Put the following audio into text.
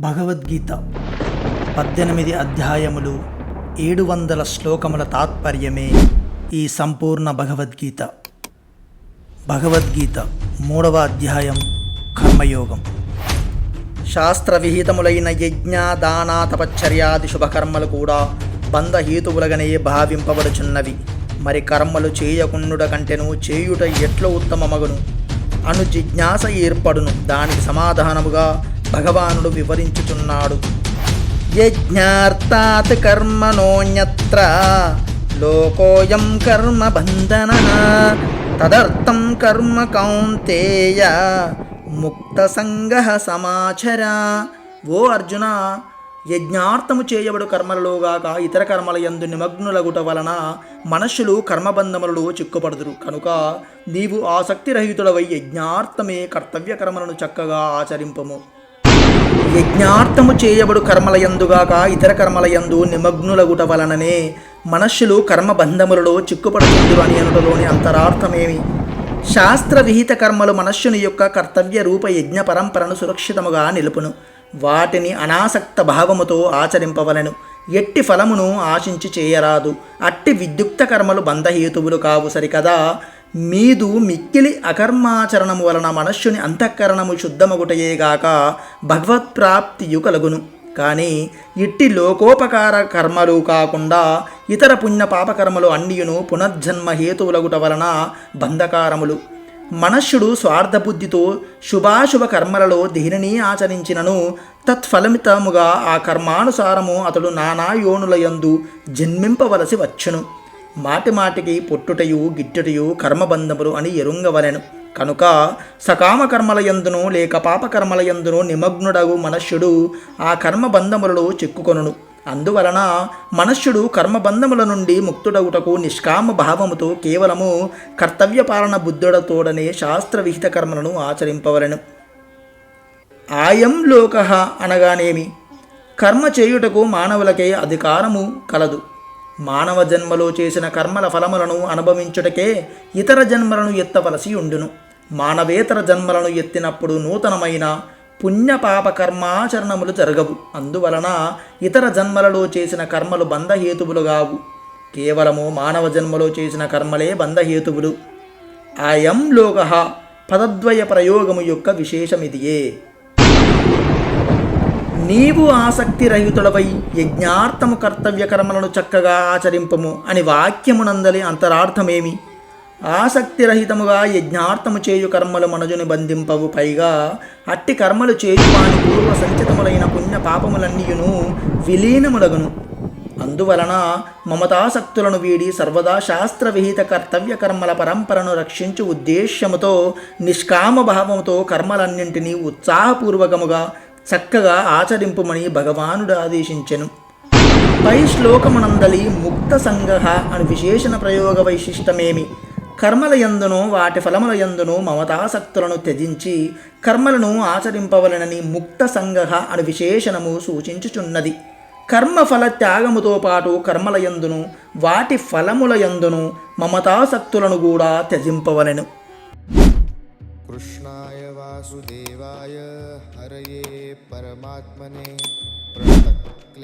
భగవద్గీత పద్దెనిమిది అధ్యాయములు ఏడు వందల శ్లోకముల తాత్పర్యమే ఈ సంపూర్ణ భగవద్గీత. భగవద్గీత మూడవ అధ్యాయం కర్మయోగం. శాస్త్ర విహితములైన యజ్ఞ దాన తపశ్చర్యాది శుభకర్మలు కూడా బంధహేతువులగనే భావింపబడుచున్నవి. మరి కర్మలు చేయకుండుట కంటెను చేయుట ఎట్ల ఉత్తమమగును. అను జిజ్ఞాస ఏర్పడును. దానికి సమాధానముగా భగవానుడు వివరించుచున్నాడు. యజ్ఞార్థాత్ కర్మణోన్యత్ర లోకోయం కర్మ బంధన తదర్థం కర్మ కౌంతేయ ముక్త సంగ సమాచర. ఓ అర్జున యజ్ఞార్థము చేయబడు కర్మలలోగాక ఇతర కర్మల యందు నిమగ్నులగుట వలన మనుషులు కర్మబంధములలో చిక్కుపడుదురు. కనుక నీవు ఆసక్తిరహితుడవై యజ్ఞార్థమే కర్తవ్య కర్మలను చక్కగా ఆచరింపము. యజ్ఞార్థము చేయబడు కర్మలయందుగాక ఇతర కర్మల యందు నిమగ్నులగుట వలననే మనుష్యులు కర్మబంధములలో చిక్కుపడుతుందురు అని అనుటలోని అంతరార్థమేమి? శాస్త్ర విహిత కర్మలు మనుష్యుని యొక్క కర్తవ్య రూప యజ్ఞ పరంపరను సురక్షితముగా నిలుపును. వాటిని అనాసక్త భావముతో ఆచరింపవలెను. ఎట్టి ఫలమును ఆశించి చేయరాదు. అట్టి విద్యుక్త కర్మలు బంధహేతువులు కావు సరికదా? మీదు మిక్కిలి అకర్మాచరణము వలన మనస్సుని అంతఃకరణము శుద్ధమగుటయేగాక భగవత్ప్రాప్తియు కలుగును. కానీ ఇట్టి లోకోపకార కర్మలు కాకుండా ఇతర పుణ్య పాపకర్మలు అన్నియును పునర్జన్మ హేతువులగుట వలన బంధకారములు. మనుష్యుడు స్వార్థబుద్ధితో శుభాశుభ కర్మలలో దేనిని ఆచరించినను తత్ఫలమితముగా ఆ కర్మానుసారము అతడు నానా యోనులయందు జన్మింపవలసి వచ్చును. మాటి మాటికి పొట్టుటయు గిట్టుటయు కర్మబంధములు అని ఎరుంగవలెను. కనుక సకామ కర్మల యందును లేక పాపకర్మల యందును నిమగ్నుడగు మనుష్యుడు ఆ కర్మబంధములలో చిక్కుకొనును. అందువలన మనుష్యుడు కర్మబంధముల నుండి ముక్తుడవుటకు నిష్కామ భావముతో కేవలము కర్తవ్యపాలన బుద్ధుడతోడనే శాస్త్ర విహిత కర్మలను ఆచరింపవలెను. ఆయం లోక అనగానేమి? కర్మ చేయుటకు మానవులకే అధికారము కలదు. మానవ జన్మలో చేసిన కర్మల ఫలములను అనుభవించుటకే ఇతర జన్మలను ఎత్తవలసి ఉండును. మానవేతర జన్మలను ఎత్తినప్పుడు నూతనమైన పుణ్యపాప కర్మాచరణములు జరగవు. అందువలన ఇతర జన్మలలో చేసిన కర్మలు బంధహేతువులు కావు. కేవలము మానవ జన్మలో చేసిన కర్మలే బంధహేతువులు. అయం లోక పదద్వయ ప్రయోగము యొక్క విశేషమిదియే. నీవు ఆసక్తి రహితులపై యజ్ఞార్థము కర్తవ్య కర్మలను చక్కగా ఆచరింపము అని వాక్యమునందలి అంతరార్థమేమి? ఆసక్తి రహితముగా యజ్ఞార్థము చేయు కర్మలు మనజుని బంధింపవు పైగా అట్టి కర్మలు చేయువాని పూర్వ సంచితములైన పుణ్య పాపములన్నీయును విలీనములగును. అందువలన మమతాసక్తులను వీడి సర్వదా శాస్త్ర విహిత కర్తవ్య కర్మల పరంపరను రక్షించు ఉద్దేశ్యముతో నిష్కామ భావముతో కర్మలన్నింటినీ ఉత్సాహపూర్వకముగా చక్కగా ఆచరింపుమని భగవానుడు ఆదేశించెను. పై శ్లోకమునందలి ముక్త సంగహ అని విశేషణ ప్రయోగ వైశిష్టమేమి. కర్మల యందును వాటి ఫలముల యందును మమతాసక్తులను త్యజించి కర్మలను ఆచరింపవలనని ముక్త సంగహ అని విశేషణము సూచించుచున్నది. కర్మఫల త్యాగముతో పాటు కర్మల యందును వాటి ఫలముల యందును మమతాసక్తులను కూడా త్యజింపవలెను. कृष्णाय वासुदेवाय हरये परमात्मने प्रणतक्ले